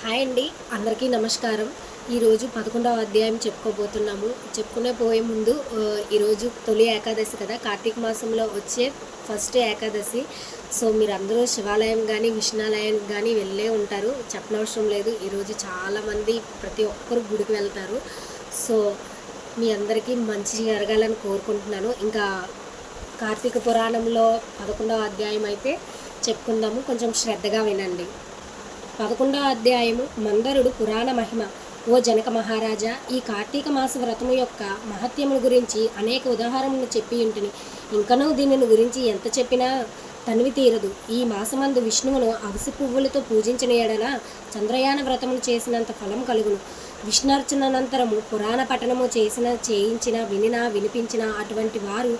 Hi అండి అందరికీ నమస్కారం. ఈరోజు పదకొండవ అధ్యాయం చెప్పుకోబోతున్నాము. చెప్పుకునే పోయే ముందు ఈరోజు తొలి ఏకాదశి కదా కార్తీక మాసంలో వచ్చే ఫస్ట్ ఏకాదశి. సో మీరు అందరూ శివాలయం కానీ విష్ణాలయం కానీ వెళ్ళే ఉంటారు. చెప్పనవసరం లేదు ఈరోజు చాలామంది ప్రతి ఒక్కరు గుడికి వెళ్తారు. సో మీ అందరికీ మంచి జరగాలని కోరుకుంటున్నాను. ఇంకా కార్తీక పురాణంలో పదకొండవ అధ్యాయం అయితే చెప్పుకుందాము. కొంచెం శ్రద్ధగా వినండి. పదకొండవ అధ్యాయము మందరుడు పురాణ మహిమ. ఓ జనక మహారాజా ఈ కార్తీక మాస వ్రతము యొక్క మహత్యముల గురించి అనేక ఉదాహరణలు చెప్పి ఉంటిని. ఇంకనూ దీనిని గురించి ఎంత చెప్పినా తనివి తీరదు. ఈ మాసమందు విష్ణువును అవిసి పువ్వులతో పూజించిన ఎడల చంద్రయాన వ్రతమును చేసినంత ఫలం కలుగును. విష్ణార్చనంతరము పురాణ పఠనము చేసిన చేయించిన వినినా వినిపించిన అటువంటి వారు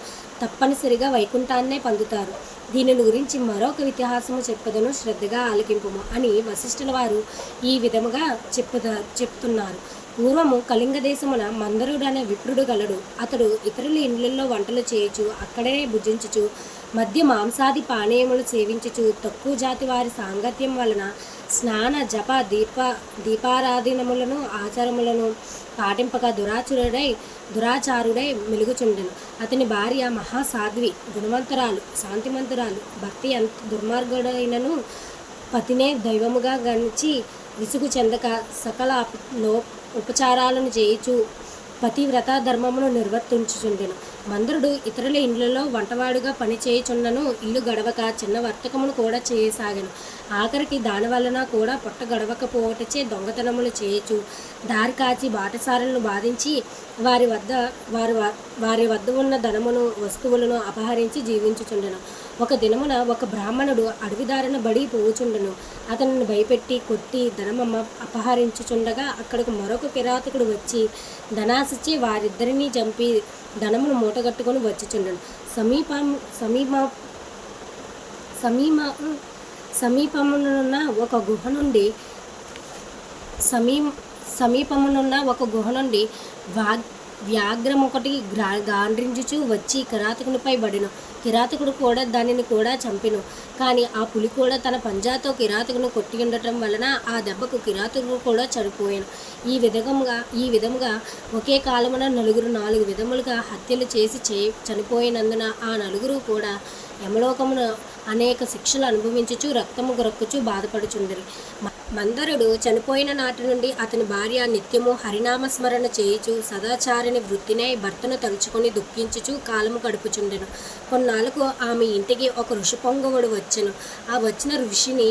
తప్పనిసరిగా వైకుంఠాన్నే పొందుతారు. దీనిని గురించి మరొక ఇతిహాసము చెప్పదను శ్రద్ధగా ఆలకింపుము అని వశిష్ఠుల వారు ఈ విధముగా చెప్పుద చెప్తున్నారు. పూర్వము కళింగ దేశమున మందరుడు అనే విప్రుడు గలడు. అతడు ఇతరుల ఇండ్లలో వంటలు చేయుచు అక్కడే భుజించుచు మధ్య మాంసాది పానీయములు సేవించుచు తక్కువ జాతి వారి సాంగత్యం వలన స్నాన జప దీప దీపారాధనములను ఆచారములను పాటింపక దురాచురుడై దురాచారుడై మెలుగుచుండెను. అతని భార్య మహాసాధ్వి గుణవంతురాలు శాంతిమంతురాలు భక్తి ఎంత దుర్మార్గుడైనను పతినే దైవముగా గణించి విసుగు చెందక సకల లో ఉపచారాలను చేయుచు పతివ్రత ధర్మమును నిర్వర్తించుచుండెను. మందరుడు ఇతరుల ఇండ్లలో వంటవాడుగా పని ఇల్లు గడవక చిన్న వర్తకమును కూడా చేయసాగాను. ఆఖరికి దాని వలన కూడా పొట్ట గడవకపోవటచే దొంగతనములు చేయచు దారి కాచి బాటసారులను బాధించి వారి వద్ద వారి వ- వారి వద్ద ఉన్న ధనమును వస్తువులను అపహరించి జీవించుచుండెను. ఒక దినమున ఒక బ్రాహ్మణుడు అడవిదారిన బడి పోవుచుండెను అతనిని భయపెట్టి కొట్టి ధనమమ్మ అపహరించుచుండగా అక్కడికి మరొక కిరాతకుడు వచ్చి ధనాశిచ్చి వారిద్దరినీ చంపి ధనమును మూటగట్టుకొని వచ్చిచుండను. సమీపం సమీప సమీమ సమీపమునున్న ఒక గుహ నుండి సమీ సమీపమునున్న ఒక గుహ నుండి వాగ్ వ్యాఘ్రం ఒకటి గాండ్రించుచు వచ్చి కిరాతకునిపై బడిను. కిరాతకుడు కూడా దానిని కూడా చంపెను. కానీ ఆ పులి కూడా తన పంజాతో కిరాతకును కొట్టి ఉండటం వలన ఆ దెబ్బకు కిరాతకుడు కూడా చనిపోయాను. ఈ విధంగా ఈ విధముగా ఒకే కాలమున నలుగురు నాలుగు విధములుగా హత్యలు చేసి చే చనిపోయినందున ఆ నలుగురు కూడా యమలోకమున అనేక శిక్షలు అనుభవించుచు రక్తము గొరక్కుచు బాధపడుచుండరు. మందరుడు చనిపోయిన నాటి నుండి అతని భార్య నిత్యము హరినామస్మరణ చేయుచు సదాచారిని వృత్తినై భర్తను తలుచుకొని దుఃఖించుచు కాలము గడుపుచుండెను. కొన్నాళ్ళకు ఆమె ఇంటికి ఒక ఋషి పొంగవుడు వచ్చెను. ఆ వచ్చిన ఋషిని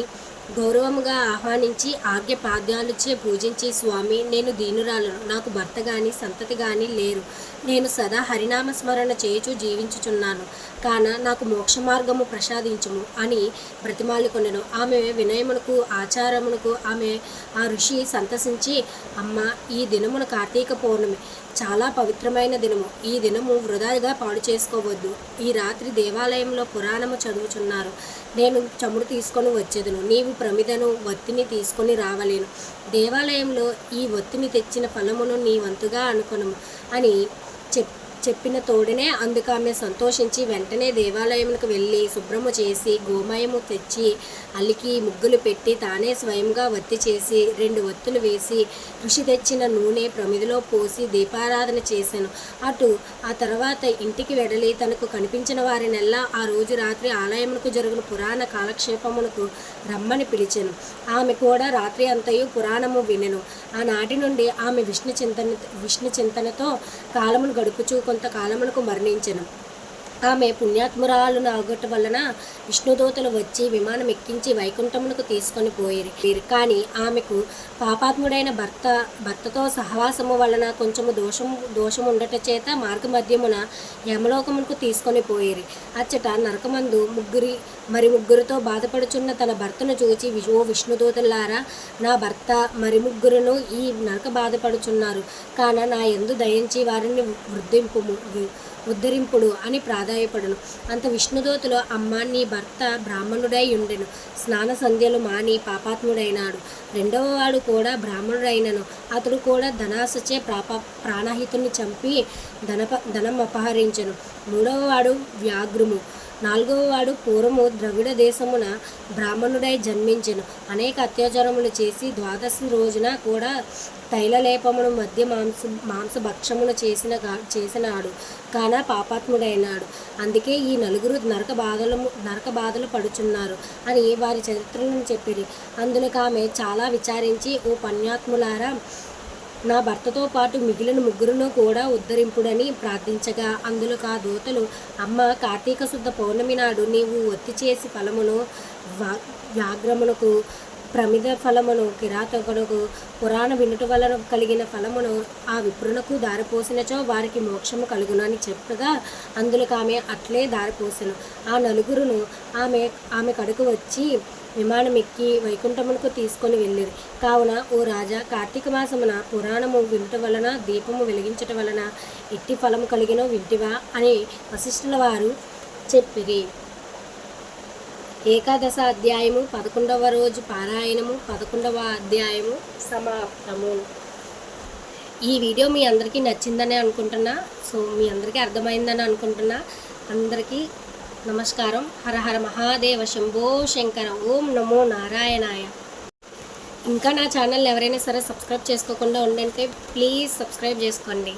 గౌరవముగా ఆహ్వానించి ఆజ్ఞపాద్యాలుచే పూజించి స్వామి నేను దీనురాలను. నాకు భర్త గాని సంతతి గాని లేరు. నేను సదా హరినామ స్మరణ చేయుచు జీవించుచున్నాను. కాన నాకు మోక్ష మార్గము ప్రసాదించుము అని బ్రతిమాలుకొనెను. ఆమె వినయమునకు ఆచారమునకు ఆమె ఆ ఋషి సంతసించి అమ్మ ఈ దినమున కార్తీక పౌర్ణమి. చాలా పవిత్రమైన దినము. ఈ దినము వృధాగా పాడు చేసుకోవద్దు. ఈ రాత్రి దేవాలయంలో పురాణము చదువుచున్నారు. నేను చమురు తీసుకొని వచ్చేదను. నీవు ప్రమిదను వత్తిని తీసుకొని రావలేను. దేవాలయంలో ఈ వత్తిని తెచ్చిన ఫలమును నీ వంతుగా అనుకును అని చెప్ చెప్పిన తోడనే అందుకు ఆమె సంతోషించి వెంటనే దేవాలయమునకు వెళ్ళి శుభ్రము చేసి గోమయము తెచ్చి అల్లికి ముగ్గులు పెట్టి తానే స్వయంగా వత్తి చేసి రెండు వత్తులు వేసి ఋషి తెచ్చిన నూనె ప్రమిదిలో పోసి దీపారాధన చేశాను అటు ఆ తర్వాత ఇంటికి వెడలి తనకు కనిపించిన వారినెల్లా ఆ రోజు రాత్రి ఆలయమునకు జరిగిన పురాణ కాలక్షేపమునకు రమ్మని పిలిచాను. ఆమె కూడా రాత్రి అంతయు పురాణము వినెను. ఆనాటి నుండి ఆమె విష్ణు చింతన విష్ణు చింతనతో కాలమును గడుపుచూ కొంతకాలమునకు మరణించెను. ఆమె పుణ్యాత్మురాలు నాగట వలన విష్ణుదూతలు వచ్చి విమానం ఎక్కించి వైకుంఠమునకు తీసుకొని పోయిరి. కానీ ఆమెకు పాపాత్ముడైన భర్త భర్తతో సహవాసము వలన కొంచెము దోషం దోషం ఉండట చేత మార్గమధ్యమున యమలోకమునకు తీసుకొని పోయేరు. అచ్చట నరకమందు ముగ్గురి మరి ముగ్గురితో బాధపడుచున్న తన భర్తను చూచి "వి- ఓ విష్ణుదూతలారా నా భర్త మరి ముగ్గురును ఈ నరక బాధపడుచున్నారు. కాన నా ఎందు దయించి వారిని వృద్ధింపు ఉద్ధరింపుడు అని ఆదాయపడును. అంత విష్ణుదూతలో అమ్మ నీ భర్త బ్రాహ్మణుడై ఉండెను. స్నాన సంధ్యలు మాని పాపాత్ముడైనాడు. రెండవ వాడు కూడా బ్రాహ్మణుడైనను. అతడు కూడా ధనాసచే ప్రాప ప్రాణహితుని చంపి ధనప ధనం అపహరించను. మూడవ వాడు వ్యాఘ్రుము. నాలుగవ వాడు పూర్వము ద్రవిడ దేశమున బ్రాహ్మణుడై జన్మించెను. అనేక అత్యాచారములు చేసి ద్వాదశి రోజున కూడా తైలలేపమును మధ్య మాంస మాంసభక్షమును చేసిన చేసినాడు. కాన పాపాత్ముడైనాడు. అందుకే ఈ నలుగురు నరక బాధలు నరక బాధలు పడుచున్నారు అని వారి చరిత్రలను చెప్పిరి. అందులో ఆమె చాలా విచారించి ఓ పణ్యాత్ములారా నా భర్తతో పాటు మిగిలిన ముగ్గురును కూడా ఉద్ధరింపుడని ప్రార్థించగా అందులో ఆ దూతలు అమ్మ కార్తీక శుద్ధ పౌర్ణమి నాడు నీవు ఒత్తి చేసి ఫలమును వ్యాగ్రమునకు వ్యాఘ్రమునకు ప్రమిద ఫలమును కిరాతకునకు పురాణ వినుట వలన కలిగిన ఫలమును ఆ విప్రునకు దారిపోసినచో వారికి మోక్షము కలుగునని చెప్పగా అందులో ఆమె అట్లే దారిపోసెను. ఆ నలుగురును ఆమె ఆమె కడుకు వచ్చి విమానం ఎక్కి వైకుంఠమునకు తీసుకొని వెళ్ళిరి. కావున ఓ రాజా కార్తీక మాసమున పురాణము వినుట వలన దీపము వెలిగించట వలన ఎట్టి ఫలము కలిగినో వింటివా అని వశిష్ఠుల వారు చెప్పిరి. ఏకాదశ అధ్యాయము పదకొండవ రోజు పారాయణము పదకొండవ అధ్యాయము సమాప్తము. ఈ వీడియో మీ అందరికీ నచ్చిందని అనుకుంటున్నా. సో మీ అందరికీ అర్థమైందని అనుకుంటున్నా. అందరికీ నమస్కారం. హరహర మహాదేవ శంభో శంకర ఓం నమో నారాయణాయ. ఇంకా నా ఛానల్ ఎవరైనా సరే సబ్స్క్రైబ్ చేసుకోకుండా ఉండంటే ప్లీజ్ సబ్స్క్రైబ్ చేసుకోండి.